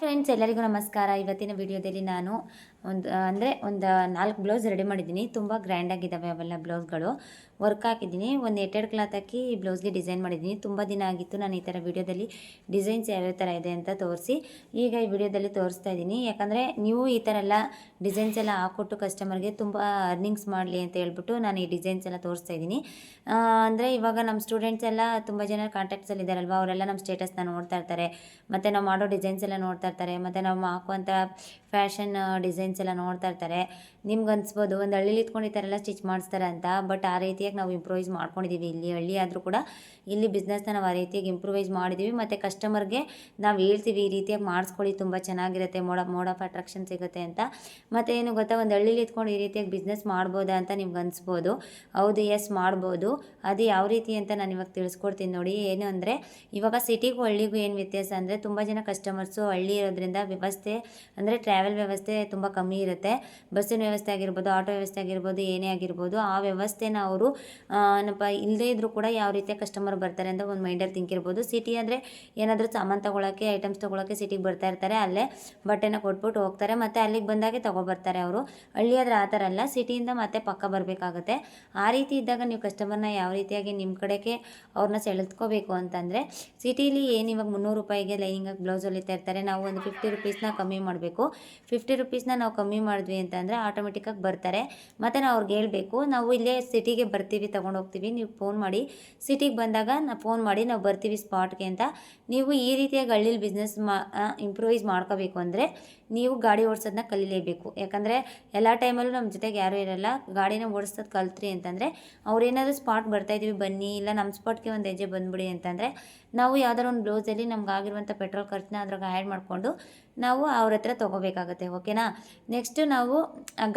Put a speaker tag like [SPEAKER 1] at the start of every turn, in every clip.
[SPEAKER 1] Friends ಎಲ್ಲರಿಗೂ ನಮಸ್ಕಾರ. ಇವತ್ತಿನ ವಿಡಿಯೋದಲ್ಲಿ ನಾನು ಒಂದು, ಅಂದರೆ ಒಂದು ನಾಲ್ಕು ಬ್ಲೌಸ್ ರೆಡಿ ಮಾಡಿದ್ದೀನಿ. ತುಂಬ ಗ್ರ್ಯಾಂಡಾಗಿದ್ದಾವೆ ಅವೆಲ್ಲ ಬ್ಲೌಸ್ಗಳು ವರ್ಕ್ ಹಾಕಿದ್ದೀನಿ. ಒಂದು ಎಟೆಡ್ ಕ್ಲಾತ್ ಹಾಕಿ ಈ ಬ್ಲೌಸ್ಗೆ ಡಿಸೈನ್ ಮಾಡಿದ್ದೀನಿ. ತುಂಬ ದಿನ ಆಗಿತ್ತು ನಾನು ಈ ಥರ ವಿಡಿಯೋದಲ್ಲಿ ಡಿಸೈನ್ಸ್ ಯಾವ್ಯಾವ ಥರ ಇದೆ ಅಂತ ತೋರಿಸಿ. ಈಗ ಈ ವಿಡಿಯೋದಲ್ಲಿ ತೋರಿಸ್ತಾ ಇದ್ದೀನಿ. ಯಾಕಂದರೆ ನೀವು ಈ ಥರ ಎಲ್ಲ ಡಿಸೈನ್ಸ್ ಎಲ್ಲ ಹಾಕ್ಕೊಟ್ಟು ಕಸ್ಟಮರ್ಗೆ ತುಂಬ ಅರ್ನಿಂಗ್ಸ್ ಮಾಡಲಿ ಅಂತ ಹೇಳ್ಬಿಟ್ಟು ನಾನು ಈ ಡಿಸೈನ್ಸ್ ಎಲ್ಲ ತೋರಿಸ್ತಾ ಇದ್ದೀನಿ. ಅಂದರೆ ಇವಾಗ ನಮ್ಮ ಸ್ಟೂಡೆಂಟ್ಸ್ ಎಲ್ಲ ತುಂಬ ಜನ ಕಾಂಟ್ಯಾಕ್ಟ್ಸಲ್ಲಿ ಇದ್ದಾರಲ್ವ? ಅವರೆಲ್ಲ ನಮ್ಮ ಸ್ಟೇಟಸ್ನ ನೋಡ್ತಾ ಇರ್ತಾರೆ. ಮತ್ತು ನಾವು ಮಾಡೋ ಡಿಸೈನ್ಸ್ ಎಲ್ಲ ನೋಡ್ತಾ ಇರ್ತಾರೆ. ಮತ್ತು ನಾವು ಹಾಕುವಂಥ ಫ್ಯಾಷನ್ ಡಿಸೈನ್ಸ್ ಎಲ್ಲ ನೋಡ್ತಾ ಇರ್ತಾರೆ. ನಿಮ್ಗೆ ಅನ್ಸ್ಬೋದು ಒಂದು ಹಳ್ಳಿಲಿ ಇಟ್ಕೊಂಡು ಈ ಥರ ಎಲ್ಲ ಸ್ಟಿಚ್ ಮಾಡಿಸ್ತಾರೆ ಅಂತ ಬಟ್ ಆ ರೀತಿಯಾಗಿ ನಾವು ಇಂಪ್ರೂವೈಸ್ ಮಾಡ್ಕೊಂಡಿದ್ದೀವಿ ಇಲ್ಲಿ ಹಳ್ಳಿ ಆದರೂ ಕೂಡ ಇಲ್ಲಿ ಬಿಸ್ನೆಸ್ನ ನಾವು ಆ ರೀತಿಯಾಗಿ ಇಂಪ್ರೂವೈಸ್ ಮಾಡಿದ್ದೀವಿ ಮತ್ತು ಕಸ್ಟಮರ್ಗೆ ನಾವು ಹೇಳ್ತೀವಿ, ಈ ರೀತಿಯಾಗಿ ಮಾಡಿಸ್ಕೊಳ್ಳಿ, ತುಂಬ ಚೆನ್ನಾಗಿರುತ್ತೆ, ಮೋಡ, ಮೋಡ್ ಆಫ್ ಅಟ್ರಾಕ್ಷನ್ ಸಿಗುತ್ತೆ ಅಂತ. ಮತ್ತು ಏನು ಗೊತ್ತಾ, ಒಂದು ಹಳ್ಳಿಲಿ ಇತ್ಕೊಂಡು ಈ ರೀತಿಯಾಗಿ ಬಿಸ್ನೆಸ್ ಮಾಡ್ಬೋದಾ ಅಂತ ನಿಮ್ಗೆ ಅನ್ಸ್ಬೋದು ಹೌದು ಎಸ್ ಮಾಡ್ಬೋದು. ಅದು ಯಾವ ರೀತಿ ಅಂತ ನಾನು ಇವಾಗ ತಿಳಿಸ್ಕೊಡ್ತೀನಿ ನೋಡಿ. ಏನು ಅಂದರೆ, ಇವಾಗ ಸಿಟಿಗೂ ಹಳ್ಳಿಗೂ ಏನು ವ್ಯತ್ಯಾಸ ಅಂದರೆ, ತುಂಬ ಜನ ಕಸ್ಟಮರ್ಸು ಹಳ್ಳಿ ಇರೋದ್ರಿಂದ ವ್ಯವಸ್ಥೆ ಅಂದರೆ ಟ್ರಾವೆಲ್ ವ್ಯವಸ್ಥೆ ತುಂಬ ಕಮ್ಮಿ ಇರುತ್ತೆ. ಬಸ್ಸಿನ ವ್ಯವಸ್ಥೆ ಆಗಿರ್ಬೋದು, ಆಟೋ ವ್ಯವಸ್ಥೆ ಆಗಿರ್ಬೋದು, ಏನೇ ಆಗಿರ್ಬೋದು, ಆ ವ್ಯವಸ್ಥೆನ ಅವರು ಏನಪ್ಪ ಇಲ್ಲದೇ ಇದ್ದರೂ ಕೂಡ ಯಾವ ರೀತಿಯ ಕಸ್ಟಮರ್ ಬರ್ತಾರೆ ಅಂತ ಒಂದು ಮೈಂಡಲ್ಲಿ ಥಿಂಕ್ ಇರ್ಬೋದು. ಸಿಟಿ ಅಂದರೆ ಏನಾದರೂ ಸಾಮಾನು ತೊಗೊಳಕ್ಕೆ ಐಟಮ್ಸ್ ತೊಗೊಳಕ್ಕೆ ಸಿಟಿಗೆ ಬರ್ತಾ ಇರ್ತಾರೆ, ಅಲ್ಲೇ ಬಟ್ಟೆನ ಕೊಟ್ಬಿಟ್ಟು ಹೋಗ್ತಾರೆ, ಮತ್ತು ಅಲ್ಲಿಗೆ ಬಂದಾಗೆ ತೊಗೊಬರ್ತಾರೆ ಅವರು. ಹಳ್ಳಿ ಆದರೆ ಆ ಥರ ಅಲ್ಲ ಸಿಟಿಯಿಂದ ಮತ್ತೆ ಪಕ್ಕ ಬರಬೇಕಾಗುತ್ತೆ. ಆ ರೀತಿ ಇದ್ದಾಗ ನೀವು ಕಸ್ಟಮರ್ನ ಯಾವ ರೀತಿಯಾಗಿ ನಿಮ್ಮ ಕಡೆಗೆ ಅವ್ರನ್ನ ಸೆಳೆದ್ಕೋಬೇಕು ಅಂತಂದರೆ ಸಿಟೀಲಿ ಏನು ಇವಾಗ ಮುನ್ನೂರು ರೂಪಾಯಿಗೆ ಲೈನಿಂಗಾಗಿ ಬ್ಲೌಸ್ ಹೊಲಿತಾ ಇರ್ತಾರೆ, ನಾವು ಒಂದು ಫಿಫ್ಟಿ ರುಪೀಸ್ನ ಕಮ್ಮಿ ಮಾಡಬೇಕು. ಫಿಫ್ಟಿ ರುಪೀಸ್ನ ನಾವು ಕಮ್ಮಿ ಮಾಡಿದ್ವಿ ಅಂತಂದರೆ ಆಟೋಮೆಟಿಕ್ಕಾಗಿ ಬರ್ತಾರೆ. ಮತ್ತು ನಾವು ಅವ್ರಿಗೆ ಹೇಳಬೇಕು, ನಾವು ಇಲ್ಲೇ ಸಿಟಿಗೆ ಬರ್ತೀವಿ, ತೊಗೊಂಡು ಹೋಗ್ತೀವಿ, ನೀವು ಫೋನ್ ಮಾಡಿ. ಸಿಟಿಗೆ ಬಂದಾಗ ನಾವು ಫೋನ್ ಮಾಡಿ, ನಾವು ಬರ್ತೀವಿ ಸ್ಪಾಟ್ಗೆ ಅಂತ. ನೀವು ಈ ರೀತಿಯಾಗಿ ಹಳ್ಳಿಲಿ ಬಿಸ್ನೆಸ್ ಮಾ ಇಂಪ್ರೂವೈಸ್ ಮಾಡ್ಕೋಬೇಕು ಅಂದರೆ ನೀವು ಗಾಡಿ ಓಡಿಸೋದನ್ನ ಕಲೀಲೇಬೇಕು. ಯಾಕಂದರೆ ಎಲ್ಲ ಟೈಮಲ್ಲೂ ನಮ್ಮ ಜೊತೆಗೆ ಯಾರೂ ಇರಲ್ಲ. ಗಾಡಿನ ಓಡಿಸೋದು ಕಲ್ತ್ರಿ ಅಂತಂದರೆ ಅವ್ರೇನಾದರೂ ಸ್ಪಾಟ್ ಬರ್ತಾಯಿದ್ದೀವಿ ಬನ್ನಿ, ಇಲ್ಲ ನಮ್ಮ ಸ್ಪಾಟ್ಗೆ ಒಂದು ಹೆಜ್ಜೆ ಬಂದ್ಬಿಡಿ ಅಂತಂದರೆ ನಾವು ಯಾವ್ದಾರು ಒಂದು ಬ್ಲೌಸಲ್ಲಿ ನಮ್ಗೆ ಆಗಿರುವಂಥ ಪೆಟ್ರೋಲ್ ಖರ್ಚನ್ನ ಅದ್ರಾಗ ಆ್ಯಡ್ ಮಾಡಿಕೊಂಡು ನಾವು ಅವ್ರ ಹತ್ರ ತೊಗೋಬೇಕಾಗತ್ತೆ ಓಕೆನಾ ನೆಕ್ಸ್ಟು ನಾವು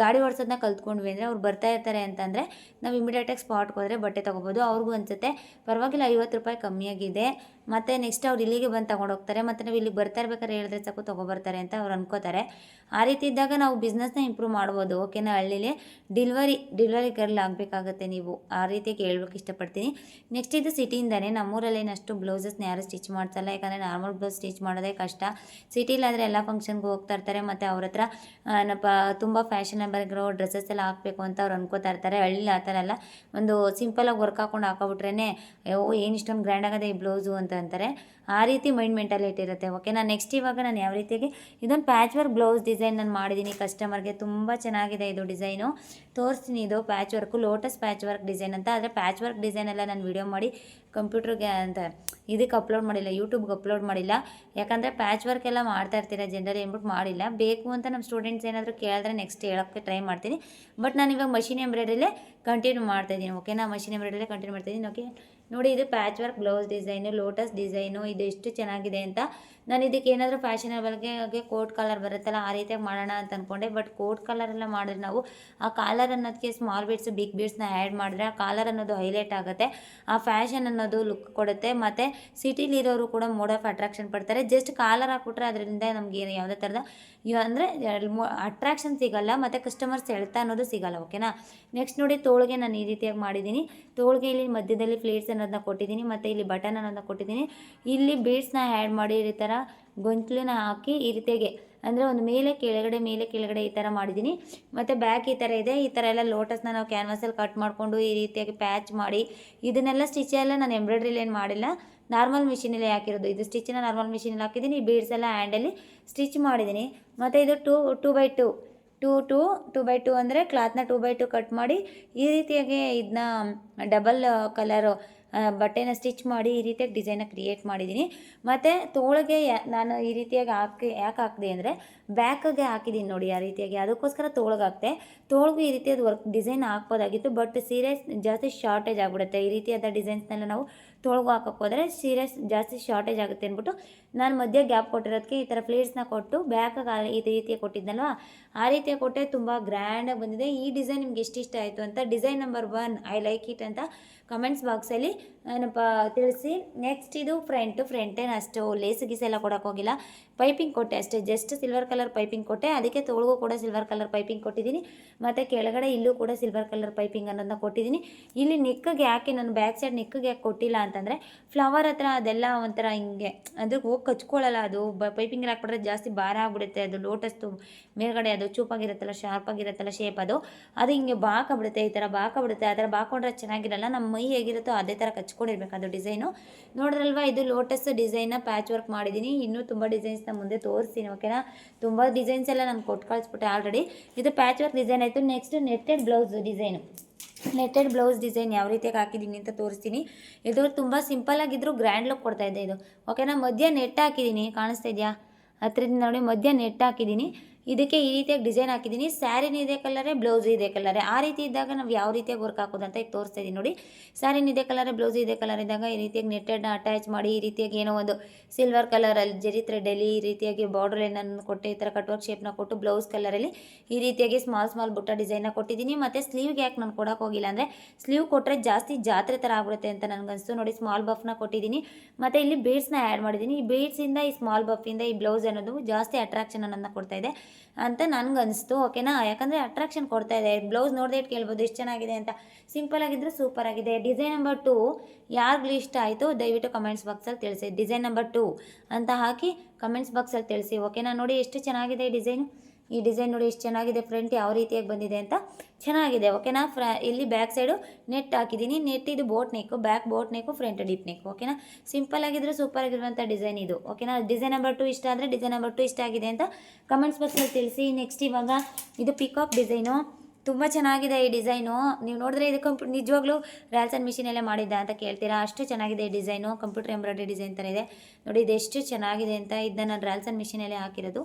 [SPEAKER 1] ಗಾಡಿ ಓಡಿಸೋದನ್ನ ಕಲ್ತ್ಕೊಂಡ್ವಿ ಅಂದರೆ ಅವ್ರು ಬರ್ತಾ ಇರ್ತಾರೆ ಅಂತಂದರೆ ನಾವು ಇಮಿಡಿಯೇಟಾಗಿ ಸ್ಪಾಟ್ಗೆ ಹೋದರೆ ಬಟ್ಟೆ ತೊಗೋಬೋದು. ಅವ್ರಿಗೂ ಅನಿಸುತ್ತೆ, ಪರವಾಗಿಲ್ಲ ಐವತ್ತು ರೂಪಾಯಿ ಕಮ್ಮಿಯಾಗಿದೆ. ಮತ್ತು ನೆಕ್ಸ್ಟ್ ಅವ್ರು ಇಲ್ಲಿಗೆ ಬಂದು ತಗೊಂಡು ಹೋಗ್ತಾರೆ. ಮತ್ತು ನಾವು ಇಲ್ಲಿಗೆ ಬರ್ತಾ ಇರ್ಬೇಕಾದ್ರೆ ಹೇಳಿದ್ರೆ ಸಾಕು ತೊಗೊಬರ್ತಾರೆ ಅಂತ ಅವ್ರು ಅನ್ಕೋತಾರೆ. ಆ ರೀತಿ ಇದ್ದಾಗ ನಾವು ಬಿಸ್ನೆಸ್ನ ಇಂಪ್ರೂವ್ ಮಾಡ್ಬೋದು. ಓಕೆನಾ ಹಳ್ಳಿಲಿ ಡಿಲ್ವರಿ ಡಿಲ್ವರಿ ಗರ್ಲ್ ಆಗಬೇಕಾಗತ್ತೆ ನೀವು. ಆ ರೀತಿ ಹೇಳ್ಬೇಕು ಇಷ್ಟಪಡ್ತೀನಿ. ನೆಕ್ಸ್ಟ್ ಇದು ಸಿಟಿಯಿಂದನೇ ನಮ್ಮೂರಲ್ಲಿ ಅಷ್ಟು ಬ್ಲೌಸಸ್ನ ಯಾರು ಸ್ಟಿಚ್ ಮಾಡ್ತಲ್ಲ ಯಾಕಂದರೆ ನಾರ್ಮಲ್ ಬ್ಲೌಸ್ ಸ್ಟಿಚ್ ಮಾಡೋದೇ ಕಷ್ಟ. ಸಿಟಿಲಾದರೆ ಎಲ್ಲ ಫಂಕ್ಷನ್ಗೆ ಹೋಗ್ತಾ ಇರ್ತಾರೆ. ಮತ್ತು ಅವ್ರ ಹತ್ರ ಏನಪ್ಪ, ತುಂಬ ಫ್ಯಾಷನಬಲ್ ಇರೋ ಡ್ರೆಸ್ಸಸ್ ಎಲ್ಲ ಹಾಕಬೇಕು ಅಂತ ಅವ್ರು ಅನ್ಕೋತಾ ಇರ್ತಾರೆ. ಹಳ್ಳಿಲಿ ಆ ಥರ ಎಲ್ಲ ಒಂದು ಸಿಂಪಲಾಗಿ ವರ್ಕ್ ಹಾಕೊಂಡು ಹಾಕೊಬಿಟ್ರೇ ಓ ಏನು ಇಷ್ಟೊಂದು ಗ್ರ್ಯಾಂಡ್ ಆಗದೆ ಈ ಬ್ಲೌಸು ಅಂತ. ಅಂತಾರೆ. ಆ ರೀತಿ ಮೈಂಡ್ ಮೆಂಟಾಲಿಟಿ ಇರುತ್ತೆ. ಓಕೆ ನಾನು ನೆಕ್ಸ್ಟ್ ಇವಾಗ ನಾನು ಯಾವ ರೀತಿಯಾಗಿ ಇದೊಂದು ಪ್ಯಾಚ್ ವರ್ಕ್ ಬ್ಲೌಸ್ ಡಿಸೈನ್ ನಾನು ಮಾಡಿದ್ದೀನಿ ಕಸ್ಟಮರ್ಗೆ ತುಂಬ ಚೆನ್ನಾಗಿದೆ ಇದು ಡಿಸೈನು ತೋರಿಸ್ತೀನಿ ಇದು patch work lotus patch work design ಅಂತ. ಆದರೆ ಪ್ಯಾಚ್ ವರ್ಕ್ ಡಿಸೈನ್ ಎಲ್ಲ ನಾನು ವಿಡಿಯೋ ಮಾಡಿ ಕಂಪ್ಯೂಟರ್ಗೆ ಅಂತ ಇದಕ್ಕೆ ಅಪ್ಲೋಡ್ ಮಾಡಿಲ್ಲ ಯೂಟ್ಯೂಬ್ಗೆ ಅಪ್ಲೋಡ್ ಮಾಡಿಲ್ಲ. ಯಾಕಂದರೆ ಪ್ಯಾಚ್ ವರ್ಕ್ ಎಲ್ಲ ಮಾಡ್ತಾ ಇರ್ತೀರ ಜನರಲಿ ಏನ್ಬಿಟ್ಟು ಮಾಡಿಲ್ಲ. ಬೇಕು ಅಂತ ನಮ್ಮ ಸ್ಟೂಡೆಂಟ್ಸ್ ಏನಾದರೂ ಕೇಳಿದ್ರೆ ನೆಕ್ಸ್ಟ್ ಹೇಳೋಕ್ಕೆ ಟ್ರೈ ಮಾಡ್ತೀನಿ. ಬಟ್ ನಾನು ಇವಾಗ ಮಷಿನ್ ಎಂಬ್ರಾಯ್ಡ್ರಿಲೇ ಕಂಟಿನ್ಯೂ ಮಾಡ್ತಾಯಿದ್ದೀನಿ ಓಕೆನಾ ಮಷಿನ್ ಎಂಬ್ರಾಯ್ಡ್ರಿಲೇ ಕಂಟಿನ್ಯೂ ಮಾಡ್ತಾಯಿದ್ದೀನಿ ಓಕೆ ನೋಡಿ, ಇದು patch work blouse design lotus design ಇದು ಎಷ್ಟು ಚೆನ್ನಾಗಿದೆ ಅಂತ. ನಾನು ಇದಕ್ಕೆ ಏನಾದರೂ ಫ್ಯಾಷನಬಲ್ಗೆ ಕೋಟ್ ಕಲರ್ ಬರುತ್ತಲ್ಲ, ಆ ರೀತಿಯಾಗಿ ಮಾಡೋಣ ಅಂತ ಅಂದ್ಕೊಂಡೆ ಬಟ್ ಕೋಟ್ ಕಲರ್ ಎಲ್ಲ ಮಾಡಿದ್ರೆ ನಾವು ಆ ಕಾಲರ್ ಅನ್ನೋದಕ್ಕೆ ಸ್ಮಾಲ್ ಬೀಡ್ಸ್ ಬಿಗ್ ಬೀಡ್ಸ್ನ ಆ್ಯಡ್ ಮಾಡಿದ್ರೆ ಆ ಕಾಲರ್ ಅನ್ನೋದು ಹೈಲೈಟ್ ಆಗುತ್ತೆ. ಆ ಫ್ಯಾಷನ್ ಅನ್ನೋದು ಲುಕ್ ಕೊಡುತ್ತೆ. ಮತ್ತು ಸಿಟಿಲಿರೋರು ಕೂಡ ಮೋಡ್ ಆಫ್ ಅಟ್ರಾಕ್ಷನ್ ಪಡ್ತಾರೆ. ಜಸ್ಟ್ ಕಾಲರ್ ಹಾಕ್ಬಿಟ್ರೆ ಅದರಿಂದ ನಮಗೆ ಯಾವುದೇ ಥರದ ಅಂದರೆ ಅಟ್ರಾಕ್ಷನ್ ಸಿಗಲ್ಲ, ಮತ್ತು ಕಸ್ಟಮರ್ಸ್ ಎಳ್ತಾ ಅನ್ನೋದು ಸಿಗಲ್ಲ ಓಕೆನಾ ನೆಕ್ಸ್ಟ್ ನೋಡಿ, ತೋಳಿಗೆ ನಾನು ಈ ರೀತಿಯಾಗಿ ಮಾಡಿದ್ದೀನಿ. ತೋಳಿಗೆ ಇಲ್ಲಿ ಮಧ್ಯದಲ್ಲಿ ಫ್ಲೇಟ್ಸ್ ಅನ್ನೋದನ್ನ ಕೊಟ್ಟಿದ್ದೀನಿ, ಮತ್ತು ಇಲ್ಲಿ ಬಟನ್ ಅನ್ನೋದನ್ನ ಕೊಟ್ಟಿದ್ದೀನಿ. ಇಲ್ಲಿ ಬೀಡ್ಸ್ನ ಆ್ಯಡ್ ಮಾಡಿ ಈ ಥರ ಗೊಂಚಲನ್ನ ಹಾಕಿ ಈ ರೀತಿಯಾಗಿ, ಅಂದರೆ ಒಂದು ಮೇಲೆ ಕೆಳಗಡೆ ಮೇಲೆ ಕೆಳಗಡೆ ಈ ಥರ ಮಾಡಿದ್ದೀನಿ. ಮತ್ತು ಬ್ಯಾಕ್ ಈ ಥರ ಇದೆ, ಈ ಥರ ಎಲ್ಲ ಲೋಟಸ್ನ ನಾವು ಕ್ಯಾನ್ವಸಲ್ಲಿ ಕಟ್ ಮಾಡಿಕೊಂಡು ಈ ರೀತಿಯಾಗಿ ಪ್ಯಾಚ್ ಮಾಡಿ, ಇದನ್ನೆಲ್ಲ ಸ್ಟಿಚ್ ಎಲ್ಲ ನಾನು ಎಂಬ್ರಾಯ್ಡ್ರಿಲಿ ಏನು ಮಾಡಿಲ್ಲ. ನಾರ್ಮಲ್ ಮಿಷಿನಲ್ಲಿ ಹಾಕಿರೋದು, ಇದು ಸ್ಟಿಚ್ನ ನಾರ್ಮಲ್ ಮಿಷಿನಲ್ಲಿ ಹಾಕಿದ್ದೀನಿ ಬೀಡ್ಸ್ ಎಲ್ಲ ಹ್ಯಾಂಡಲ್ಲಿ ಸ್ಟಿಚ್ ಮಾಡಿದ್ದೀನಿ. ಮತ್ತು ಇದು two two by two two two two by two ಅಂದರೆ ಕ್ಲಾತ್ನ ಟೂ ಬೈ ಟೂ ಕಟ್ ಮಾಡಿ ಈ ರೀತಿಯಾಗಿ ಇದನ್ನ ಡಬಲ್ ಕಲರು ಬಟ್ಟೆನ ಸ್ಟಿಚ್ ಮಾಡಿ ಈ ರೀತಿಯಾಗಿ ಡಿಸೈನ ಕ್ರಿಯೇಟ್ ಮಾಡಿದ್ದೀನಿ. ಮತ್ತು ತೋಳಿಗೆ ನಾನು ಈ ರೀತಿಯಾಗಿ ಹಾಕಿ, ಯಾಕೆ ಹಾಕಿದೆ ಅಂದರೆ ಬ್ಯಾಕಿಗೆ ಹಾಕಿದ್ದೀನಿ ನೋಡಿ ಆ ರೀತಿಯಾಗಿ. ಅದಕ್ಕೋಸ್ಕರ ತೋಳಿಗೆ ಹಾಕ್ತೆ ತೋಳಿಗೂ ಈ ರೀತಿಯಾದ ವರ್ಕ್ ಡಿಸೈನ್ ಹಾಕ್ಬೋದಾಗಿತ್ತು ಬಟ್ ಸೀರೆ ಜಾಸ್ತಿ ಶಾರ್ಟೇಜ್ ಆಗಿಬಿಡುತ್ತೆ. ಈ ರೀತಿಯಾದ ಡಿಸೈನ್ಸ್ನೆಲ್ಲ ನಾವು ತೋಳ್ಗೂ ಹಾಕಕ್ಕೆ ಹೋದರೆ ಸೀರಿಯಸ್ ಜಾಸ್ತಿ ಶಾರ್ಟೇಜ್ ಆಗುತ್ತೆ ಅಂದ್ಬಿಟ್ಟು ನಾನು ಮಧ್ಯೆ ಗ್ಯಾಪ್ ಕೊಟ್ಟಿರೋದಕ್ಕೆ ಈ ಥರ ಪ್ಲೇಟ್ಸ್ನ ಕೊಟ್ಟು ಬ್ಯಾಕಾಗಿ ಈ ರೀತಿಯ ಕೊಟ್ಟಿದ್ನಲ್ವ? ಆ ರೀತಿಯ ಕೊಟ್ಟೆ ತುಂಬ ಗ್ರ್ಯಾಂಡಾಗಿ ಬಂದಿದೆ. ಈ ಡಿಸೈನ್ ನಿಮ್ಗೆ ಎಷ್ಟು ಇಷ್ಟ ಆಯಿತು ಅಂತ design number one I like it ಅಂತ ಕಮೆಂಟ್ಸ್ ಬಾಕ್ಸಲ್ಲಿ ಏನಪ್ಪ ತಿಳಿಸಿ. ನೆಕ್ಸ್ಟ್ ಇದು ಫ್ರಂಟು ಫ್ರಂಟೇನು ಅಷ್ಟು ಲೇಸ್ ಗೀಸ್ ಎಲ್ಲ ಕೊಡೋಕೆ ಹೋಗಿಲ್ಲ. ಪೈಪಿಂಗ್ ಕೊಟ್ಟೆ ಅಷ್ಟೇ. ಜಸ್ಟ್ ಸಿಲ್ವರ್ ಕಲರ್ ಪೈಪಿಂಗ್ ಕೊಟ್ಟೆ. ಅದಕ್ಕೆ ತೊಳಗು ಕೂಡ ಸಿಲ್ವರ್ ಕಲರ್ ಪೈಪಿಂಗ್ ಕೊಟ್ಟಿದ್ದೀನಿ. ಮತ್ತು ಕೆಳಗಡೆ ಇಲ್ಲೂ ಕೂಡ ಸಿಲ್ವರ್ ಕಲರ್ ಪೈಪಿಂಗ್ ಅನ್ನೋದನ್ನ ಕೊಟ್ಟಿದ್ದೀನಿ. ಇಲ್ಲಿ ನೆಕ್ಕಗೆ ಯಾಕೆ ನಾನು ಬ್ಯಾಕ್ ಸೈಡ್ ನೆಕ್ಕಗೆ ಯಾಕೆ ಕೊಟ್ಟಿಲ್ಲ ಅಂತಂದರೆ ಫ್ಲವರ್ ಹತ್ರ ಅದೆಲ್ಲ ಒಂಥರ ಹಿಂಗೆ ಅದಕ್ಕೆ ಹೋಗಿ ಕಚ್ಕೊಳ್ಳಲ್ಲ ಅದು. ಬ ಪೈಪಿಂಗ್ ಹಾಕ್ಬಿಟ್ರೆ ಜಾಸ್ತಿ ಭಾರ ಆಗ್ಬಿಡುತ್ತೆ. ಅದು ಲೋಟಸ್ದು ಮೇಲ್ಗಡೆ ಅದು ಚೂಪಾಗಿರುತ್ತಲ್ಲ ಶಾರ್ಪಾಗಿರುತ್ತಲ್ಲ ಶೇಪ್ ಅದು. ಅದು ಹಿಂಗೆ ಬಾಕಾಗ್ಬಿಡುತ್ತೆ, ಈ ಥರ ಬಾಕಾಗ್ಬಿಡುತ್ತೆ. ಆ ಥರ ಬಾಕೊಂಡ್ರೆ ಚೆನ್ನಾಗಿರಲ್ಲ. ನಮ್ಮ ಮೈ ಹೇಗಿರುತ್ತೋ ಅದೇ ಥರ ಕಚ್ಕೊಂಡಿರ್ಬೇಕು ಅದು ಡಿಸೈನು. ನೋಡ್ರಲ್ವಾ ಇದು ಲೋಟಸ್ ಡಿಸೈನ್ನ ಪ್ಯಾಚ್ ವರ್ಕ್ ಮಾಡಿದ್ದೀನಿ ಇನ್ನೂ ತುಂಬ ಡಿಸೈನ್ಸ್ನ ಮುಂದೆ ತೋರಿಸ್ತೀನಿ ಓಕೆನಾ ತುಂಬ ಡಿಸೈನ್ಸ್ ಎಲ್ಲ ನಾನು ಕೊಟ್ಟು ಕಳಿಸ್ಬಿಟ್ಟೆ ಆಲ್ರೆಡಿ ಇದು ಪ್ಯಾಚ್ ವರ್ಕ್ ಡಿಸೈನ್ ಆಯಿತು. Next netted blouse design netted blouse design ಯಾವ ರೀತಿಯಾಗಿ ಹಾಕಿದ್ದೀನಿ ಅಂತ ತೋರಿಸ್ತೀನಿ. ಇದು ತುಂಬ ಸಿಂಪಲ್ ಆಗಿದ್ರು ಗ್ರ್ಯಾಂಡ್ ಲುಕ್ ಕೊಡ್ತಾ ಇದೆ ಇದು. ಓಕೆನಾ ಮಧ್ಯ ನೆಟ್ ಹಾಕಿದ್ದೀನಿ. ಕಾಣಿಸ್ತಾ ಇದೆಯಾ? ಹತ್ತಿರದಿಂದ ನೋಡಿ ಮಧ್ಯ ನೆಟ್ ಹಾಕಿದ್ದೀನಿ. ಇದಕ್ಕೆ ಈ ರೀತಿಯಾಗಿ ಡಿಸೈನ್ ಹಾಕಿದ್ದೀನಿ. ಸ್ಯಾರಿನ ಇದೆ ಕಲರೇ, ಬ್ಲೌಸ್ ಇದೆ ಕಲರೇ. ಆ ರೀತಿ ಇದ್ದಾಗ ನಾವು ಯಾವ ರೀತಿಯಾಗಿ ವರ್ಕ್ ಹಾಕೋದಂತ ಈಗ ತೋರಿಸ್ತಾ ಇದ್ದೀನಿ ನೋಡಿ. ಸ್ಯಾರಿನ ಇದೆ ಕಲರೇ, ಬ್ಲೌಸ್ ಇದೆ ಕಲರ್ ಇದ್ದಾಗ ಈ ರೀತಿಯಾಗಿ ನೆಟ್ಟೆಡ್ನ ಅಟ್ಯಾಚ್ ಮಾಡಿ, ಈ ರೀತಿಯಾಗಿ ಏನೋ ಒಂದು ಸಿಲ್ವರ್ ಕಲರಲ್ಲಿ ಜರಿ ಥ್ರೆಡಲ್ಲಿ ಈ ರೀತಿಯಾಗಿ ಬಾರ್ಡರ್ ಏನನ್ನು ಕೊಟ್ಟೆ, ಈ ಥರ ಕಟ್ವರ್ಕ್ ಶೇಪ್ನ ಕೊಟ್ಟು, ಬ್ಲೌಸ್ ಕಲರಲ್ಲಿ ಈ ರೀತಿಯಾಗಿ ಸ್ಮಾಲ್ ಸ್ಮಾಲ್ ಬುಟ್ಟ ಡಿಸೈನ್ನ ಕೊಟ್ಟಿದ್ದೀನಿ. ಮತ್ತು ಸ್ಲೀವ್ಗೆ ಯಾಕೆ ನಾನು ಕೊಡೋಕೆ ಹೋಗಿಲ್ಲ ಅಂದರೆ ಸ್ಲೀವ್ ಕೊಟ್ಟರೆ ಜಾಸ್ತಿ ಜಾತ್ರೆ ಥರ ಆಗ್ಬಿಡುತ್ತೆ ಅಂತ ನನಗನ್ನಿಸ್ತು ನೋಡಿ ಸ್ಮಾಲ್ ಬಫ್ನ ಕೊಟ್ಟಿದ್ದೀನಿ. ಮತ್ತು ಇಲ್ಲಿ ಬೀಡ್ಸ್ನ ಆ್ಯಡ್ ಮಾಡಿದ್ದೀನಿ. ಈ ಬೀಡ್ಸಿಂದ ಈ ಸ್ಮಾಲ್ ಬಫಿಂದ ಈ ಬ್ಲೌಸ್ ಅನ್ನೋದು ಜಾಸ್ತಿ ಅಟ್ರಾಕ್ಷನ್ ಅನ್ನೋದನ್ನ ಕೊಡ್ತಾ ಇದೆ. ಅಂತ ನನಗನ್ನಿಸ್ತು ಓಕೆನಾ ಯಾಕಂದರೆ ಅಟ್ರಾಕ್ಷನ್ ಕೊಡ್ತಾ ಇದೆ. ಬ್ಲೌಸ್ ನೋಡದೆ ಇಟ್ಟು ಕೇಳ್ಬೋದು ಎಷ್ಟು ಚೆನ್ನಾಗಿದೆ ಅಂತ. ಸಿಂಪಲ್ ಆಗಿದ್ರೆ ಸೂಪರ್ ಆಗಿದೆ. ಡಿಸೈನ್ ನಂಬರ್ ಟು ಯಾರಿಗೂ ಇಷ್ಟ ಆಯಿತು ದಯವಿಟ್ಟು ಕಮೆಂಟ್ಸ್ ಬಾಕ್ಸಲ್ಲಿ ತಿಳಿಸಿ. ಡಿಸೈನ್ ನಂಬರ್ ಟು ಅಂತ ಹಾಕಿ ಕಮೆಂಟ್ಸ್ ಬಾಕ್ಸಲ್ಲಿ ತಿಳಿಸಿ. ಓಕೆನಾ ನೋಡಿ ಎಷ್ಟು ಚೆನ್ನಾಗಿದೆ ಡಿಸೈನ್ ಈ ಡಿಸೈನ್ ನೋಡಿ ಎಷ್ಟು ಚೆನ್ನಾಗಿದೆ ಫ್ರಂಟ್ ಯಾವ ರೀತಿಯಾಗಿ ಬಂದಿದೆ ಅಂತ ಚೆನ್ನಾಗಿದೆ ಓಕೆನಾ ಫ್ರ ಇಲ್ಲಿ ಬ್ಯಾಕ್ ಸೈಡು ನೆಟ್ ಹಾಕಿದ್ದೀನಿ. ನೆಟ್ ಇದು boat neck back boat neck front deep neck ಓಕೆನಾ ಸಿಂಪಲ್ ಆಗಿದ್ರೆ ಸೂಪರ್ ಆಗಿರುವಂಥ ಡಿಸೈನ್ ಇದು ಓಕೆನಾ ಡಿಸೈನ್ ನಂಬರ್ ಟು ಇಷ್ಟ ಆದರೆ ಡಿಸೈನ್ ನಂಬರ್ ಟು ಇಷ್ಟ ಆಗಿದೆ ಅಂತ ಕಮೆಂಟ್ಸ್ ಬಾಕ್ಸಲ್ಲಿ ತಿಳಿಸಿ. ನೆಕ್ಸ್ಟ್ ಇವಾಗ ಇದು ಪಿಕಾಕ್ ಡಿಸೈನು ತುಂಬ ಚೆನ್ನಾಗಿದೆ ಈ ಡಿಸೈನು. ನೀವು ನೋಡಿದ್ರೆ ಇದು ಕಂಪ್, ನಿಜವಾಗ್ಲೂ ರ್ಯಾಲ್ಸನ್ ಮಿಷಿನಲ್ಲೇ ಮಾಡಿದ್ದ ಅಂತ ಕೇಳ್ತೀರಾ? ಅಷ್ಟು ಚೆನ್ನಾಗಿದೆ ಈ ಡಿಸೈನು. ಕಂಪ್ಯೂಟರ್ ಎಂಬ್ರಾಯ್ಡ್ರಿ ಡಿಸೈನ್ ಥರ ಇದೆ. ನೋಡಿ ಇದೆಷ್ಟು ಚೆನ್ನಾಗಿದೆ ಅಂತ ಇದನ್ನ ನಾನು ರ್ಯಾಲ್ಸನ್ ಮಿಷಿನಲ್ಲೇ ಹಾಕಿರೋದು.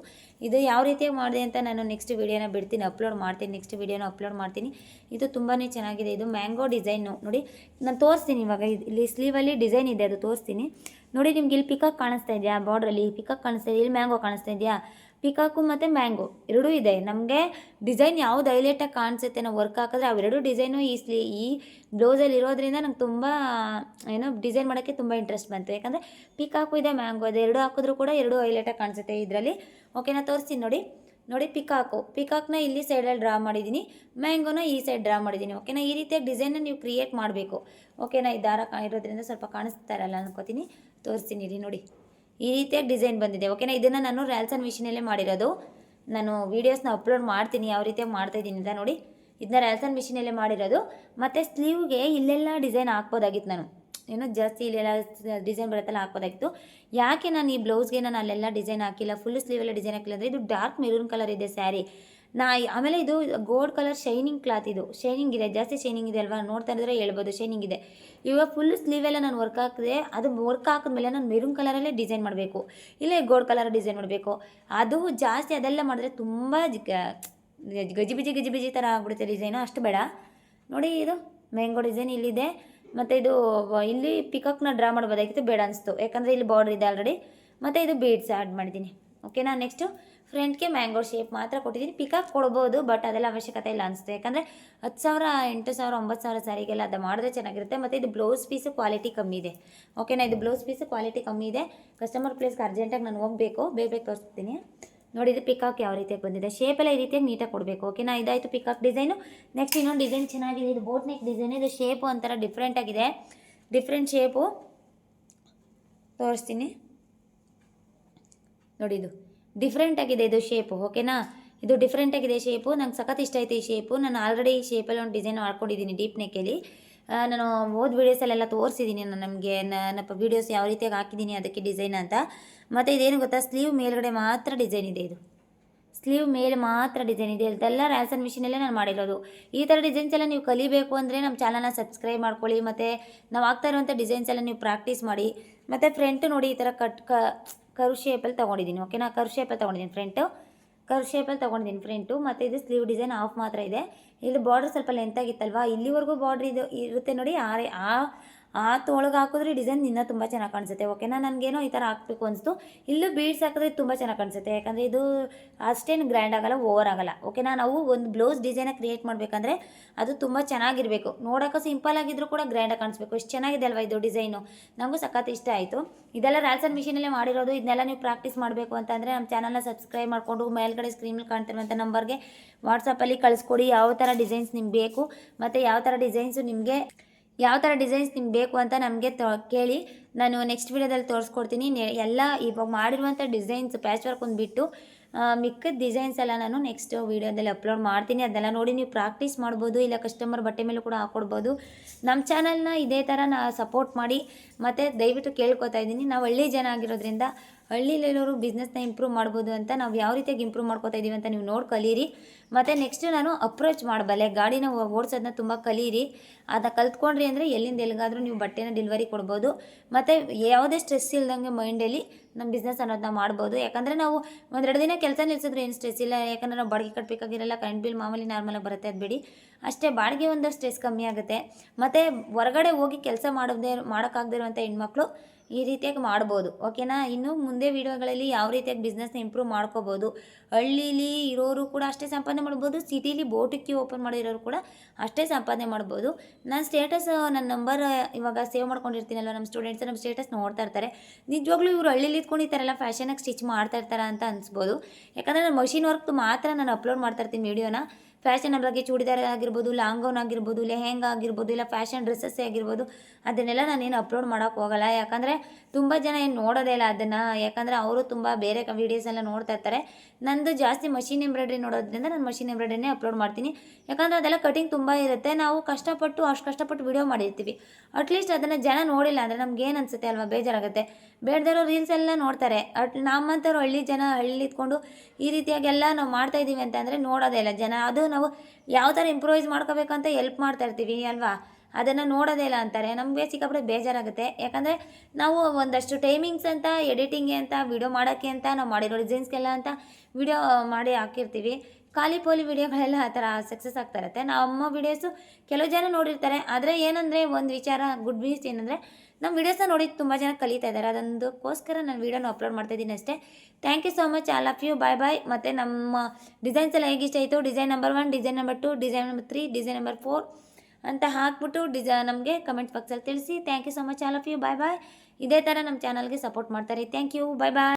[SPEAKER 1] ಇದು ಯಾವ ರೀತಿಯಾಗಿ ಮಾಡಿದೆ ಅಂತ ನಾನು ನೆಕ್ಸ್ಟ್ ವೀಡಿಯೋನ ಬಿಡ್ತೀನಿ, ಅಪ್ಲೋಡ್ ಮಾಡ್ತೀನಿ. ನೆಕ್ಸ್ಟ್ ವೀಡಿಯೋನ ಅಪ್ಲೋಡ್ ಮಾಡ್ತೀನಿ. ಇದು ತುಂಬಾ ಚೆನ್ನಾಗಿದೆ. ಇದು ಮ್ಯಾಂಗೋ ಡಿಸೈನು. ನೋಡಿ, ನಾನು ತೋರಿಸ್ತೀನಿ ಇವಾಗ. ಇಲ್ಲಿ ಸ್ಲೀವಲ್ಲಿ ಡಿಸೈನ್ ಇದೆ, ಅದು ತೋರಿಸ್ತೀನಿ. ನೋಡಿ, ನಿಮ್ಗೆ ಇಲ್ಲಿ ಪಿಕಪ್ ಕಾಣಿಸ್ತಾ ಇದೆಯಾ? ಬಾರ್ಡ್ರಲ್ಲಿ ಪಿಕಪ್ ಕಾಣಿಸ್ತಾ ಇದೆ ಇಲ್ಲಿ ಮ್ಯಾಂಗೋ ಕಾಣಿಸ್ತಾ ಇದೆಯಾ? ಪಿಕಾಕು ಮತ್ತು ಮ್ಯಾಂಗೋ ಎರಡೂ ಇದೆ. ನಮಗೆ ಡಿಸೈನ್ ಯಾವ್ದು ಹೈಲೈಟಾಗಿ ಕಾಣಿಸುತ್ತೆ ನಾವು ವರ್ಕ್ ಹಾಕಿದ್ರೆ ಅವೆರಡೂ ಡಿಸೈನು ಈ ಸ್ಲೀ ಈ ಬ್ಲೌಸಲ್ಲಿ ಇರೋದ್ರಿಂದ ನಂಗೆ ತುಂಬ, ಏನೋ ಡಿಸೈನ್ ಮಾಡೋಕ್ಕೆ ತುಂಬ ಇಂಟ್ರೆಸ್ಟ್ ಬಂತು. ಯಾಕಂದರೆ ಪಿಕಾಕು ಇದೆ, ಮ್ಯಾಂಗೋ ಇದೆ, ಎರಡು ಹಾಕಿದ್ರೂ ಕೂಡ ಎರಡೂ ಹೈಲೈಟಾಗಿ ಕಾಣಿಸುತ್ತೆ ಇದರಲ್ಲಿ. ಓಕೆನಾ ತೋರಿಸ್ತೀನಿ ನೋಡಿ. ನೋಡಿ ಪಿಕಾಕು. ಪಿಕಾಕ್ನ ಇಲ್ಲಿ ಸೈಡಲ್ಲಿ ಡ್ರಾ ಮಾಡಿದ್ದೀನಿ. ಮ್ಯಾಂಗೋನ ಈ ಸೈಡ್ ಡ್ರಾ ಮಾಡಿದ್ದೀನಿ. ಓಕೆನಾ ಈ ರೀತಿಯಾಗಿ ಡಿಸೈನ್ನ ನೀವು ಕ್ರಿಯೇಟ್ ಮಾಡಬೇಕು. ಓಕೆನಾ ಈ ದಾರ ಇರೋದ್ರಿಂದ ಸ್ವಲ್ಪ ಕಾಣಿಸ್ತಾ ಇರಲ್ಲ ಅನ್ಕೋತೀನಿ. ತೋರಿಸ್ತೀನಿ ಇಲ್ಲಿ ನೋಡಿ. ಈ ರೀತಿಯಾಗಿ ಡಿಸೈನ್ ಬಂದಿದೆ. ಓಕೆನಾ ಇದನ್ನು ನಾನು ರ್ಯಾಲ್ಸ್ ಆ್ಯಂಡ್ ಮಿಷಿನಲ್ಲೇ ಮಾಡಿರೋದು. ನಾನು ವೀಡಿಯೋಸ್ನ ಅಪ್ಲೋಡ್ ಮಾಡ್ತೀನಿ, ಯಾವ ರೀತಿಯಾಗಿ ಮಾಡ್ತಾ ಇದ್ದೀನಿ ಅಂತ ನೋಡಿ. ಇದನ್ನ ರ್ಯಾಲ್ಸ್ ಆ್ಯಂಡ್ ಮಿಷಿನಲ್ಲೇ ಮಾಡಿರೋದು. ಮತ್ತು ಸ್ಲೀವ್ಗೆ ಇಲ್ಲೆಲ್ಲ ಡಿಸೈನ್ ಹಾಕ್ಬೋದಾಗಿತ್ತು ನಾನು. ಏನೋ ಜಾಸ್ತಿ ಇಲ್ಲೆಲ್ಲ ಡಿಸೈನ್ ಬರುತ್ತಲ್ಲ ಹಾಕ್ಬೋದಾಗಿತ್ತು. ಯಾಕೆ ನಾನು ಈ ಬ್ಲೌಸ್ಗೆ ನಾನು ಅಲ್ಲೆಲ್ಲ ಡಿಸೈನ್ ಹಾಕಿಲ್ಲ? ಫುಲ್ ಸ್ಲೀವೆಲ್ಲ ಡಿಸೈನ್ ಹಾಕಿಲ್ಲ ಅಂದರೆ ಇದು ಡಾರ್ಕ್ ಮೆರೂನ್ ಕಲರ್ ಇದೆ ಸ್ಯಾರಿ ನಾ ಆಮೇಲೆ ಇದು ಗೋಲ್ಡ್ ಕಲರ್ ಶೈನಿಂಗ್ ಕ್ಲಾತ್ ಇದು. ಶೈನಿಂಗ್ ಇದೆ, ಜಾಸ್ತಿ ಶೈನಿಂಗ್ ಇದೆ ಅಲ್ವಾ? ನೋಡ್ತಾ ಇದ್ರೆ ಹೇಳ್ಬೋದು ಶೈನಿಂಗ್ ಇದೆ. ಇವಾಗ ಫುಲ್ ಸ್ಲೀವೆಲ್ಲ ನಾನು ವರ್ಕ್ ಹಾಕಿದೆ, ಅದು ವರ್ಕ್ ಹಾಕಿದ್ಮೇಲೆ ನಾನು ಮೆರೂನ್ ಕಲರಲ್ಲೇ ಡಿಸೈನ್ ಮಾಡಬೇಕು. ಇಲ್ಲ ಗೋಲ್ಡ್ ಕಲರ್ ಡಿಸೈನ್ ಮಾಡಬೇಕು. ಅದು ಜಾಸ್ತಿ ಅದೆಲ್ಲ ಮಾಡಿದ್ರೆ ತುಂಬ ಗಜಿಬಿಜಿ ಗಜಿಬಿಜಿ ಥರ ಆಗ್ಬಿಡುತ್ತೆ ಡಿಸೈನು ಅಷ್ಟು ಬೇಡ. ನೋಡಿ ಇದು ಮ್ಯಾಂಗೋ ಡಿಸೈನ್ ಇಲ್ಲಿದೆ. ಮತ್ತು ಇದು, ಇಲ್ಲಿ ಪಿಕಾಕ್ನ ಡ್ರಾ ಮಾಡ್ಬೋದಾಗಿತ್ತು, ಬೇಡ ಅನಿಸ್ತು. ಯಾಕಂದರೆ ಇಲ್ಲಿ ಬಾರ್ಡ್ರ್ ಇದೆ ಆಲ್ರೆಡಿ ಮತ್ತು ಇದು ಬೀಡ್ಸ್ ಆ್ಯಡ್ ಮಾಡಿದ್ದೀನಿ. ಓಕೆನಾ ನೆಕ್ಸ್ಟು ಫ್ರಂಟ್ಗೆ ಮ್ಯಾಂಗೋ ಶೇಪ್ ಮಾತ್ರ ಕೊಟ್ಟಿದ್ದೀನಿ. ಪಿಕಾಕ್ ಕೊಡ್ಬೋದು ಬಟ್ ಅದೆಲ್ಲ ಅವಶ್ಯಕತೆ ಇಲ್ಲ ಅನಿಸುತ್ತೆ. ಯಾಕಂದರೆ ಹತ್ತು ಸಾವಿರ, ಎಂಟು ಸಾವಿರ, ಒಂಬತ್ತು ಸಾವಿರ ಸ್ಯಾರಿಗೆಲ್ಲ ಅದು ಮಾಡಿದ್ರೆ ಚೆನ್ನಾಗಿರುತ್ತೆ. ಮತ್ತು ಇದು ಬ್ಲೌಸ್ ಪೀಸು ಕ್ವಾಲಿಟಿ ಕಮ್ಮಿ ಇದೆ. ಓಕೆನಾ ಇದು ಬ್ಲೌಸ್ ಪೀಸು ಕ್ವಾಲಿಟಿ ಕಮ್ಮಿ ಇದೆ. ಕಸ್ಟಮರ್ ಪ್ಲೇಸ್ಗೆ ಅರ್ಜೆಂಟಾಗಿ ನಾನು ಹೋಗಬೇಕು. ಬೇಗ ಬೇಗ ತೋರಿಸ್ತೀನಿ. ನೋಡಿ, ಇದು ಪಿಕಾಕ್ ಯಾವ ರೀತಿಯಾಗಿ ಬಂದಿದೆ. ಶೇಪ್ ಎಲ್ಲ ಈ ರೀತಿಯಾಗಿ ನೀಟಾಗಿ ಕೊಡಬೇಕು. ಓಕೆನಾ ಇದಾಯಿತು ಪಿಕಾಕ್ ಡಿಸೈನು ನೆಕ್ಸ್ಟ್ ಇನ್ನೊಂದು ಡಿಸೈನ್ ಚೆನ್ನಾಗಿದೆ. ಇದು ಬೋಟ್ ನೆಕ್ ಡಿಸೈನ್ ಇದು ಶೇಪು ಒಂಥರ ಡಿಫ್ರೆಂಟ್ ಆಗಿದೆ. ಡಿಫ್ರೆಂಟ್ ಶೇಪು ತೋರಿಸ್ತೀನಿ. ನೋಡಿ ಇದು. ಡಿಫ್ರೆಂಟ್ ಆಗಿದೆ ಇದು ಶೇಪು ಓಕೆನಾ ಇದು ಡಿಫ್ರೆಂಟ್ ಆಗಿದೆ ಶೇಪು ನಂಗೆ ಸಖತ್ ಇಷ್ಟ ಆಯಿತು ಈ ಶೇಪು ನಾನು ಆಲ್ರೆಡಿ ಈ ಶೇಪಲ್ಲಿ ಒಂದು ಡಿಸೈನ್ ಮಾಡ್ಕೊಂಡಿದ್ದೀನಿ ಡೀಪ್ ನೆಕ್ಕಲ್ಲಿ ನಾನು ಓದ್ ವೀಡಿಯೋಸಲ್ಲೆಲ್ಲ ತೋರಿಸಿದ್ದೀನಿ ನಾನು ನಮಗೆ ನನ್ನ ವೀಡಿಯೋಸ್ ಯಾವ ರೀತಿಯಾಗಿ ಹಾಕಿದ್ದೀನಿ ಅದಕ್ಕೆ ಡಿಸೈನ್ ಅಂತ. ಮತ್ತು ಇದೇನು ಗೊತ್ತಾ? ಸ್ಲೀವ್ ಮೇಲ್ಗಡೆ ಮಾತ್ರ ಡಿಸೈನ್ ಇದೆ ಇದು. ಸ್ಲೀವ್ ಮೇಲೆ ಮಾತ್ರ ಡಿಸೈನ್ ಇದೆ. ಇದೆಲ್ಲ ರ್ಯಾಸನ್ ಮಿಷಿನಲ್ಲೇ ನಾನು ಮಾಡಿರೋದು. ಈ ಥರ ಡಿಸೈನ್ಸ್ ಎಲ್ಲ ನೀವು ಕಲಿಬೇಕು ಅಂದರೆ ನಮ್ಮ ಚಾನಲ್ನ ಸಬ್ಸ್ಕ್ರೈಬ್ ಮಾಡ್ಕೊಳ್ಳಿ, ಮತ್ತು ನಾವು ಆಗ್ತಾ ಇರುವಂಥ ಡಿಸೈನ್ಸ್ ಎಲ್ಲ ನೀವು ಪ್ರಾಕ್ಟೀಸ್ ಮಾಡಿ. ಮತ್ತು ಫ್ರಂಟ್ ನೋಡಿ ಈ ಥರ ಕಟ್ ಕ ಕರು ಶೇಪಲ್ಲಿ ತೊಗೊಂಡಿದ್ದೀನಿ. ಓಕೆನಾ ಕರು ಶೇಪಲ್ಲಿ ತೊಗೊಂಡಿದ್ದೀನಿ ಫ್ರಂಟು ಕರ್ ಶೇಪಲ್ಲಿ ತೊಗೊಂಡಿದ್ದೀನಿ ಫ್ರಂಟು ಮತ್ತು ಇದು ಸ್ಲೀವ್ ಡಿಸೈನ್ ಆಫ್ ಮಾತ್ರ ಇದೆ. ಇಲ್ಲಿ ಬಾರ್ಡರ್ ಸ್ವಲ್ಪ ಲೆಂತ್ ಆಗಿತ್ತಲ್ವಾ? ಇಲ್ಲಿವರೆಗೂ ಬಾರ್ಡ್ರ್ ಇದು ಇರುತ್ತೆ ನೋಡಿ, ಆ ಆ ಆ ತೊಳಗೆ ಹಾಕಿದ್ರೆ ಡಿಸೈನ್ ಇನ್ನೂ ತುಂಬ ಚೆನ್ನಾಗಿ ಕಾಣಿಸುತ್ತೆ ಓಕೆನಾ ನನಗೇನೋ ಈ ಥರ ಹಾಕ್ಬೇಕು ಅನಿಸ್ತು. ಇಲ್ಲೂ ಬೀಡ್ಸ್ ಹಾಕಿದ್ರೆ ತುಂಬ ಚೆನ್ನಾಗಿ ಕಾಣಿಸುತ್ತೆ, ಯಾಕಂದರೆ ಇದು ಅಷ್ಟೇನು ಗ್ರ್ಯಾಂಡ್ ಆಗಲ್ಲ ಓವರ್ ಆಗಲ್ಲ ಓಕೆನಾ ನಾವು ಒಂದು ಬ್ಲೌಸ್ ಡಿಸೈನ ಕ್ರಿಯೇಟ್ ಮಾಡಬೇಕಂದ್ರೆ ಅದು ತುಂಬ ಚೆನ್ನಾಗಿರಬೇಕು. ನೋಡೋಕ್ಕೂ ಸಿಂಪಲ್ ಆಗಿದ್ರು ಕೂಡ ಗ್ರ್ಯಾಂಡಾಗಿ ಕಾಣಿಸ್ಬೇಕು. ಎಷ್ಟು ಚೆನ್ನಾಗಿದೆ ಅಲ್ವಾ ಇದು ಡಿಸೈನು ನನಗೂ ಸಖತ್ ಇಷ್ಟ ಆಯಿತು. ಇದೆಲ್ಲ ರ್ಯಾಲ್ಸನ್ ಮಿಷಿನಲ್ಲೇ ಮಾಡಿರೋದು. ಇದನ್ನೆಲ್ಲ ನೀವು ಪ್ರಾಕ್ಟೀಸ್ ಮಾಡಬೇಕು ಅಂತಂದರೆ ನಮ್ಮ ಚಾನಲ್ನ ಸಬ್ಸ್ಕ್ರೈಬ್ ಮಾಡಿಕೊಂಡು ಮೇಲ್ಗಡೆ ಸ್ಕ್ರೀನಲ್ಲಿ ಕಾಣ್ತಿರುವಂಥ ನಂಬರ್ಗೆ ವಾಟ್ಸಪ್ಪಲ್ಲಿ ಕಳಿಸ್ಕೊಡಿ. ಯಾವ ಥರ ಡಿಸೈನ್ಸ್ ನಿಮ್ಗೆ ಬೇಕು, ಮತ್ತು ಯಾವ ಥರ ಡಿಸೈನ್ಸು ನಿಮಗೆ ಯಾವ ಥರ ಡಿಸೈನ್ಸ್ ನಿಮ್ಗೆ ಬೇಕು ಅಂತ ನಮಗೆ ತೊ, ಕೇಳಿ ನಾನು ನೆಕ್ಸ್ಟ್ ವೀಡಿಯೋದಲ್ಲಿ ತೋರಿಸ್ಕೊಡ್ತೀನಿ. ಎಲ್ಲ ಇವಾಗ ಮಾಡಿರುವಂಥ ಡಿಸೈನ್ಸ್ ಪ್ಯಾಚ್ ವರ್ಕ್ ಒಂದು ಬಿಟ್ಟು ಮಿಕ್ಕಿದ ಡಿಸೈನ್ಸ್ ಎಲ್ಲ ನಾನು ನೆಕ್ಸ್ಟ್ ವೀಡಿಯೋದಲ್ಲಿ ಅಪ್ಲೋಡ್ ಮಾಡ್ತೀನಿ. ಅದೆಲ್ಲ ನೋಡಿ ನೀವು ಪ್ರಾಕ್ಟೀಸ್ ಮಾಡ್ಬೋದು, ಇಲ್ಲ ಕಸ್ಟಮರ್ ಬಟ್ಟೆ ಮೇಲೂ ಕೂಡ ಹಾಕ್ಕೊಡ್ಬೋದು ನಮ್ಮ ಚಾನಲ್ನ ಇದೇ ಥರ ನಾ ಸಪೋರ್ಟ್ ಮಾಡಿ, ಮತ್ತು ದಯವಿಟ್ಟು ಕೇಳ್ಕೊತಾ ಇದ್ದೀನಿ. ನಾವು ಹಳ್ಳಿ ಜನ ಆಗಿರೋದ್ರಿಂದ ಹಳ್ಳಿಲಿರೋರು ಬಿಸ್ನೆಸ್ನ ಇಂಪ್ರೂವ್ ಮಾಡ್ಬೋದು ಅಂತ ನಾವು ಯಾವ ರೀತಿಯಾಗಿ ಇಂಪ್ರೂವ್ ಮಾಡ್ಕೋತಾ ಇದ್ದೀವಿ ಅಂತ ನೀವು ನೋಡಿ ಕಲೀರಿ. ಮತ್ತು ನೆಕ್ಸ್ಟ್ ನಾನು ಅಪ್ರೋಚ್ ಮಾಡಬಲ್ಲೆ. ಗಾಡಿನ ಓಡಿಸೋದನ್ನ ತುಂಬ ಕಲೀರಿ. ಅದನ್ನ ಕಲ್ತ್ಕೊಂಡ್ರಿ ಅಂದರೆ ಎಲ್ಲಿಂದ ಎಲ್ಲಿಗಾದರೂ ನೀವು ಬಟ್ಟೆನ ಡೆಲಿವರಿ ಕೊಡ್ಬೋದು. ಮತ್ತು ಯಾವುದೇ ಸ್ಟ್ರೆಸ್ ಇಲ್ದಂಗೆ ಮೈಂಡಲ್ಲಿ ನಮ್ಮ ಬಿಸ್ನೆಸ್ ಅನ್ನೋದನ್ನ ಮಾಡ್ಬೋದು. ಯಾಕಂದರೆ ನಾವು ಒಂದೆರಡು ದಿನ ಕೆಲಸ ನಿಲ್ಸಿದ್ರೆ ಏನು ಸ್ಟ್ರೆಸ್ ಇಲ್ಲ. ಯಾಕಂದರೆ ನಾವು ಬಾಡಿಗೆ ಕಟ್ಟಬೇಕಾಗಿರಲ್ಲ ಕರೆಂಟ್ ಬಿಲ್ ಮಾಮೂಲಿ ನಾರ್ಮಲಾಗಿ ಬರುತ್ತೆ ಅದು ಬಿಡಿ. ಅಷ್ಟೇ ಬಾಡಿಗೆ ಒಂದು ಸ್ಟ್ರೆಸ್ ಕಮ್ಮಿ ಆಗುತ್ತೆ. ಮತ್ತು ಹೊರಗಡೆ ಹೋಗಿ ಕೆಲಸ ಮಾಡೋದೇ ಮಾಡೋಕ್ಕಾಗದಿರುವಂಥ ಹೆಣ್ಮಕ್ಳು ಈ ರೀತಿಯಾಗಿ ಮಾಡ್ಬೋದು. ಓಕೆನಾ ಇನ್ನು ಮುಂದೆ ವಿಡಿಯೋಗಳಲ್ಲಿ ಯಾವ ರೀತಿಯಾಗಿ ಬಿಸ್ನೆಸ್ನ ಇಂಪ್ರೂವ್ ಮಾಡ್ಕೋಬೋದು, ಹಳ್ಳಿಲಿ ಇರೋರು ಕೂಡ ಅಷ್ಟೇ ಸಂಪಾದನೆ ಮಾಡ್ಬೋದು ಸಿಟಿಲಿ ಬೋಟಿಕ್ಕಿ ಓಪನ್ ಮಾಡಿರೋರು ಕೂಡ ಅಷ್ಟೇ ಸಂಪಾದನೆ ಮಾಡ್ಬೋದು. ನಾನು ಸ್ಟೇಟಸ್ ನನ್ನ ನಂಬರ್ ಇವಾಗ ಸೇವ್ ಮಾಡ್ಕೊಂಡಿರ್ತೀನಲ್ವ ನಮ್ಮ ಸ್ಟೂಡೆಂಟ್ಸ್ ನಮ್ಮ ಸ್ಟೇಟಸ್ ನೋಡ್ತಾ ಇರ್ತಾರೆ. ನಿಜವಾಗ್ಲೂ ಇವರು ಹಳ್ಳಿಲಿ ಇದ್ಕೊಂಡು ಈ ಥರ ಫ್ಯಾಷನಾಗಿ ಸ್ಟಿಚ್ ಮಾಡ್ತಾ ಇರ್ತಾರ ಅಂತ ಅನ್ಸ್ಬೋದು. ಯಾಕಂದರೆ ನಾನು ಮಷಿನ್ ವರ್ಕ್ ಮಾತ್ರ ನಾನು ಅಪ್ಲೋಡ್ ಮಾಡ್ತಾ ಇರ್ತೀನಿ ವೀಡಿಯೋನ ಫ್ಯಾಷನ್ ಬಗ್ಗೆ ಚೂಡಿದಾರ ಆಗಿರ್ಬೋದು ಲಾಂಗ್ ಗೌನ್ ಆಗಿರ್ಬೋದು, ಲೆಹೆಂಗಾ ಆಗಿರ್ಬೋದು, ಇಲ್ಲ ಫ್ಯಾಷನ್ ಡ್ರೆಸ್ಸಸ್ ಆಗಿರ್ಬೋದು, ಅದನ್ನೆಲ್ಲ ನಾನೇನು ಅಪ್ಲೋಡ್ ಮಾಡೋಕ್ಕೆ ಹೋಗಲ್ಲ. ಯಾಕಂದರೆ ತುಂಬ ಜನ ಏನು ನೋಡೋದೇ ಇಲ್ಲ ಅದನ್ನು. ಯಾಕಂದರೆ ಅವರು ತುಂಬ ಬೇರೆ ವೀಡಿಯೋಸ್ ಎಲ್ಲ ನೋಡ್ತಾ ಇರ್ತಾರೆ. ನಂದು ಜಾಸ್ತಿ ಮಷಿನ್ ಎಂಬ್ರಾಯ್ಡ್ರಿ ನೋಡೋದ್ರಿಂದ ನಾನು ಮಷಿನ್ ಎಂಬ್ರಾಯ್ಡ್ರಿನೇ ಅಪ್ಲೋಡ್ ಮಾಡ್ತೀನಿ. ಯಾಕಂದರೆ ಅದೆಲ್ಲ ಕಟಿಂಗ್ ತುಂಬ ಇರುತ್ತೆ. ನಾವು ಕಷ್ಟಪಟ್ಟು, ಅಷ್ಟು ಕಷ್ಟಪಟ್ಟು ವಿಡಿಯೋ ಮಾಡಿರ್ತೀವಿ. ಅಟ್ಲೀಸ್ಟ್ ಅದನ್ನು ಜನ ನೋಡಿಲ್ಲ ಅಂದರೆ ನಮ್ಗೆ ಏನು ಅನಿಸುತ್ತೆ ಅಲ್ವಾ? ಬೇಜಾರಾಗುತ್ತೆ. ಬೇಡದಿರೋ ರೀಲ್ಸ್ ಎಲ್ಲ ನೋಡ್ತಾರೆ. ಅಟ್ ನಮ್ಮಂಥವ್ರು ಹಳ್ಳಿ ಜನ ಹಳ್ಳಿ ಇದ್ಕೊಂಡು ಈ ರೀತಿಯಾಗೆಲ್ಲ ನಾವು ಮಾಡ್ತಾ ಇದ್ದೀವಿ ಅಂತ ಅಂದರೆ ನೋಡೋದೇ ಇಲ್ಲ ಜನ. ಅದು ನಾವು ಯಾವ ಥರ ಇಂಪ್ರೂವೈಸ್ ಮಾಡ್ಕೋಬೇಕಂತ ಎಲ್ಪ್ ಮಾಡ್ತಾ ಇರ್ತೀವಿ, ಅಲ್ವಾ? ಅದನ್ನು ನೋಡೋದೇ ಇಲ್ಲ ಅಂತಾರೆ. ನಮಗೆ ಸಿಕ್ಕಾಪಟ್ಟೆ ಬೇಜಾರಾಗುತ್ತೆ. ಯಾಕಂದರೆ ನಾವು ಒಂದಷ್ಟು ಟೈಮಿಂಗ್ಸ್ ಅಂತ ಎಡಿಟಿಂಗ್ ಅಂತ ವಿಡಿಯೋ ಮಾಡೋಕ್ಕೆ ಅಂತ, ನಾವು ಮಾಡಿರೋ ಡಿಸೈನ್ಸ್ಗೆಲ್ಲ ಅಂತ ವಿಡಿಯೋ ಮಾಡಿ ಹಾಕಿರ್ತೀವಿ. ಖಾಲಿ ಪೋಲಿ ವಿಡಿಯೋಗಳೆಲ್ಲ ಆ ಥರ ಸಕ್ಸಸ್ ಆಗ್ತಾ ಇರುತ್ತೆ. ನಮ್ಮ ವೀಡಿಯೋಸು ಕೆಲವು ಜನ ನೋಡಿರ್ತಾರೆ. ಆದರೆ ಏನಂದರೆ ಒಂದು ವಿಚಾರ ಗುಡ್ ನ್ಯೂಸ್ ಏನಂದರೆ ನಮ್ಮ ವೀಡಿಯೋಸ್ನ ನೋಡಿ ತುಂಬ ಜನ ಕಲಿತಾ ಇದ್ದಾರೆ. ಅದೊಂದಕ್ಕೋಸ್ಕರ ನಾನು ವೀಡಿಯೋನ ಅಪ್ಲೋಡ್ ಮಾಡ್ತಾ ಇದ್ದೀನಿ ಅಷ್ಟೇ. Thank you so much all of you bye bye ಮತ್ತು ನಮ್ಮ ಡಿಸೈನ್ಸ್ ಎಲ್ಲ ಹೇಗೆ ಇಷ್ಟ ಆಯಿತು? Design number one design number two design number three design number four ಅಂತ ಹಾಕ್ಬಿಟ್ಟು ಡಿಸ ನಮಗೆ ಕಮೆಂಟ್ ಬಾಕ್ಸಲ್ಲಿ ತಿಳಿಸಿ. Thank you so much all of you bye bye ಇದೇ ಥರ ನಮ್ಮ ಚಾನಲ್ಗೆ ಸಪೋರ್ಟ್ ಮಾಡ್ತಾರೆ ಥ್ಯಾಂಕ್ ಯು ಬಾಯ್ ಬಾಯ್